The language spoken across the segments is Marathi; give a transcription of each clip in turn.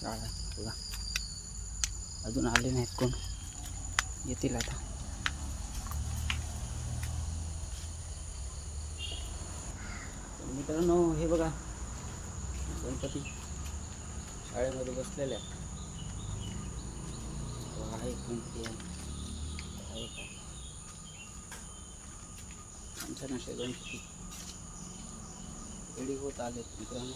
शाळा बघा अजून आले नाहीत कोण. येतील आता. मित्रांनो हे बघा. गणपती शाळेमध्ये बसलेले आहे एक गणपती आहे का? छान छान असे गणपती. रेडी होत आलेत मित्रांनो.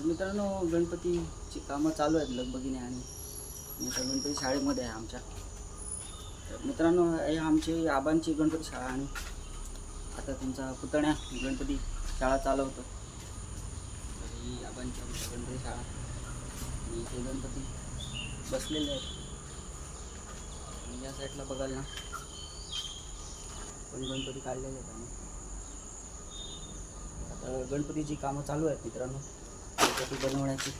तर मित्रांनो गणपतीची कामं चालू आहेत लगबगीने आणि मी आता गणपती शाळेमध्ये आहे आमच्या. तर मित्रांनो हे आमची आबांची गणपती शाळा आणि आता तुमचा पुतण्या गणपती शाळा चालवतो. तर ही आबांची आमची गणपती शाळा. आणि हे गणपती बसलेले आहेत. या साईडला बघाल ना पण गणपती काढलेले आहेत आम्ही. आता गणपतीची कामं चालू आहेत मित्रांनो. गणपती बनवण्याची.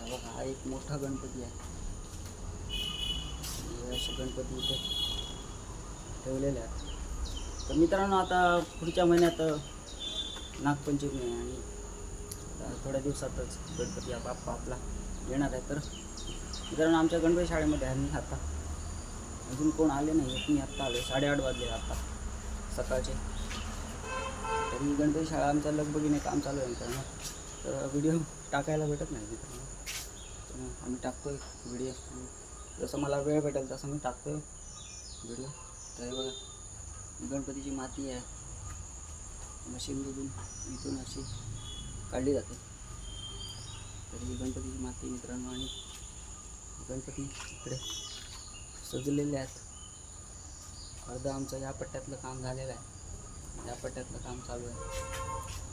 बघा हा एक मोठा गणपती आहे. असे गणपती इथे ठेवलेले आहेत. तर मित्रांनो आता पुढच्या महिन्यात नागपंचमी आहे आणि थोड्या दिवसातच गणपती हा बाप्पा आपला येणार आहे. तर मित्रांनो आमच्या गणपती शाळेमध्ये आहे मी आता. अजून कोण आले नाही? आहेत मी आत्ता आलो साडेआठ वाजले आता सकाळचे. तरी गणपती शाळा आमच्या लगबगीने काम चालू आहे मित्रांनो. तर व्हिडिओ टाकायला भेटत नाही मित्रांनो. आम्ही टाकतो आहे व्हिडिओ जसं मला वेळ भेटेल तसं मी टाकतो आहे व्हिडिओ तर बघा गणपतीची माती आहे. मशीनमधून इथून अशी काढली जाते. तर ही गणपतीची माती मित्रांनो आणि गणपती इकडे सजलेले आहेत. अर्धा आमचं या पट्ट्यातलं काम झालेलं आहे. या पट्ट्यातलं काम चालू आहे.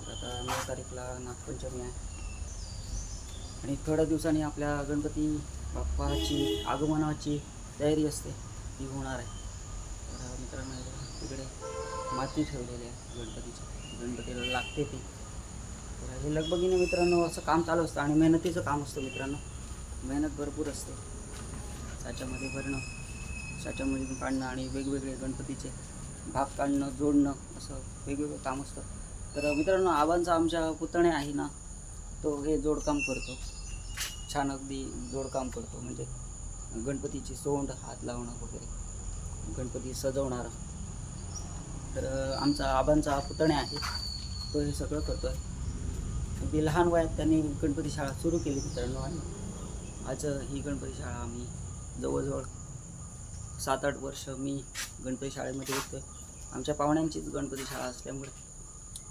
तर आता नऊ तारीखला नागपंचमी आहे. आणि थोड्या दिवसांनी आपल्या गणपती बाप्पाची आगमनाची तयारी असते. ती होणार आहे. तर मित्रांनो तिकडे माती ठेवलेली आहे गणपतीची. गणपतीला लागते ती. तर हे लगबगीने मित्रांनो असं काम चालू असतं आणि मेहनतीचं काम असतं मित्रांनो. मेहनत भरपूर असते. साच्यामध्ये भरणं साच्यामध्ये काढणं आणि वेगवेगळे गणपतीचे भाग काढणं जोडणं असं वेगवेगळं काम असतं. तर मित्रांनो आबांचा आमच्या पुतणे आहे ना तो हे जोडकाम करतो. छान अगदी जोडकाम करतो. म्हणजे गणपतीची सोंड हात लावणं वगैरे. गणपती सजवणारा. तर आमचा आबांचा पुतणे आहे. तो हे सगळं करतो आहे अगदी लहान वयात त्यांनी गणपती शाळा सुरू केली मित्रांनो. आणि आज ही गणपती शाळा आम्ही जवळजवळ सात आठ वर्ष मी गणपती शाळेमध्ये येतो आमच्या पाहुण्यांचीच गणपती शाळा असल्यामुळे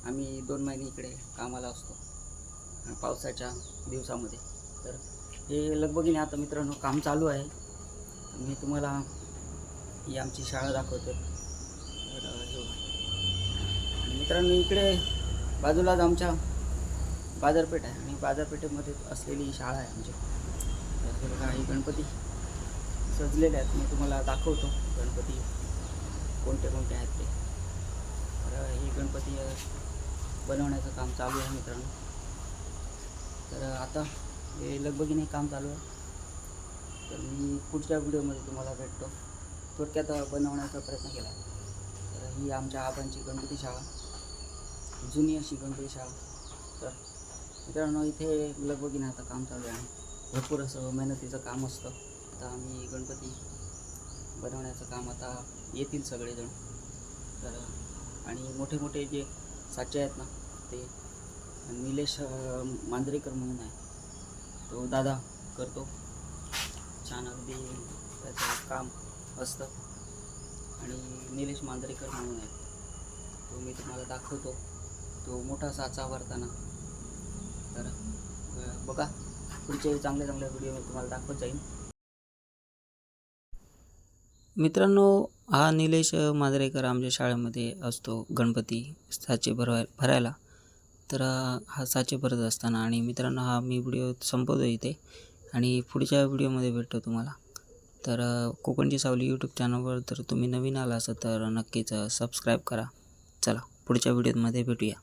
आम्ही दोन महिने इकडे कामाला असतो पावसाच्या दिवसामध्ये. तर हे लगबगीने आता मित्रांनो काम चालू आहे. मी तुम्हाला ही आमची शाळा दाखवतो. तर आणि मित्रांनो इकडे बाजूलाच आमच्या बाजारपेठ आहे. आणि बाजारपेठेमध्ये असलेली ही शाळा आहे आमची. तर बघा ही गणपती सजलेले आहेत. मी तुम्हाला दाखवतो गणपती. कोणते कोणते आहेत ते. तर ही गणपती बनवण्याचं काम चालू आहे मित्रांनो. तर आता हे लगबगीने काम चालू आहे. तर मी पुढच्या व्हिडिओमध्ये तुम्हाला भेटतो. थोडक्यात बनवण्याचा प्रयत्न केला. तर ही आमच्या आबांची गणपती शाळा. जुनी अशी गणपती शाळा. तर मित्रांनो इथे लगबगीने आता काम चालू आहे. भरपूर असं मेहनतीचं काम असतं. आता आम्ही गणपती बनवण्याचं काम आता येतील सगळेजण. तर आणि मोठे मोठे जे साचे आहेत ना ते निलेश मांजरेकर म्हणून आहे. तो दादा करतो. छान अगदी त्याचं काम असतं. आणि निलेश मांजरेकर म्हणून आहे. तो मी तुम्हाला दाखवतो. तो मोठा साचा भरताना तर बघा पुढचे चांगले चांगले व्हिडिओ मी तुम्हाला दाखवत जाईन. मित्रांनो हा निलेश मांजरेकर आमच्या शाळेमध्ये असतो गणपती साचे भरवाय भरायला. तर हा साचे भरत असताना आणि मित्रांनो हा मी व्हिडिओ संपवतो इथे आणि पुढच्या व्हिडिओमध्ये भेटतो तुम्हाला. तर कोकणची सावली यूट्यूब चॅनलवर जर तुम्ही नवीन आला असाल तर नक्कीच सबस्क्राईब करा. चला पुढच्या व्हिडिओमध्ये भेटूया.